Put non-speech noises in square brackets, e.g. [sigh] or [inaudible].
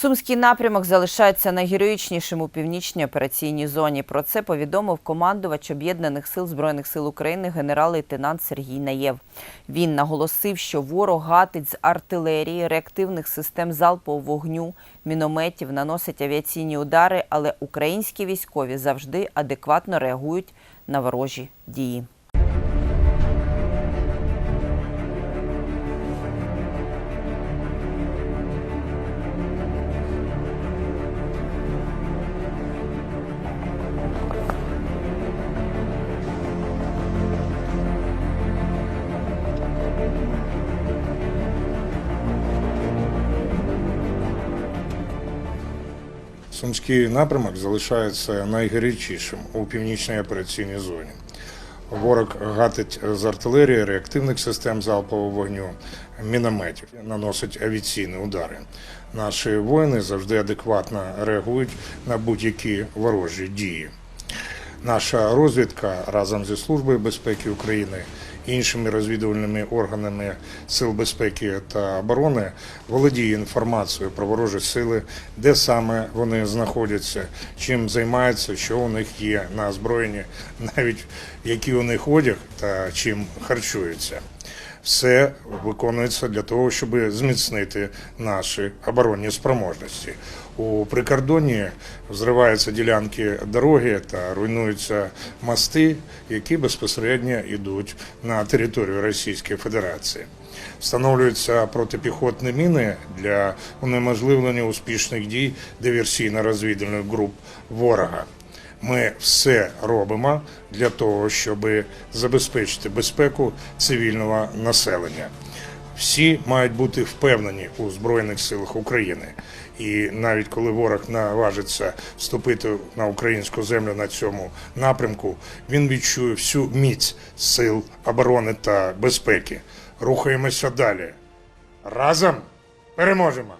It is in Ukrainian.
Сумський напрямок залишається найгероїчнішим у північній операційній зоні. Про це повідомив командувач Об'єднаних сил Збройних сил України генерал-лейтенант Сергій Наєв. Він наголосив, що ворог гатить з артилерії, реактивних систем залпового вогню, мінометів, наносить авіаційні удари, але українські військові завжди адекватно реагують на ворожі дії. Сумський напрямок залишається найгарячішим у північній операційній зоні. Ворог гатить з артилерії, реактивних систем залпового вогню, мінометів, наносить авіаційні удари. Наші воїни завжди адекватно реагують на будь-які ворожі дії. Наша розвідка разом зі Службою безпеки України іншими розвідувальними органами сил безпеки та оборони володіє інформацією про ворожі сили, де саме вони знаходяться, чим займаються, що у них є на озброєнні, [laughs] навіть який у них одяг та чим харчуються. Все виконується для того, щоб зміцнити наші оборонні спроможності. У прикордонні взриваються ділянки дороги та руйнуються мости, які безпосередньо йдуть на територію Російської Федерації. Встановлюються протипіхотні міни для унеможливлення успішних дій диверсійно-розвідувальних груп ворога. Ми все робимо для того, щоб забезпечити безпеку цивільного населення. Всі мають бути впевнені у Збройних силах України. І навіть коли ворог наважиться вступити на українську землю на цьому напрямку, він відчує всю міць сил оборони та безпеки. Рухаємося далі. Разом переможемо!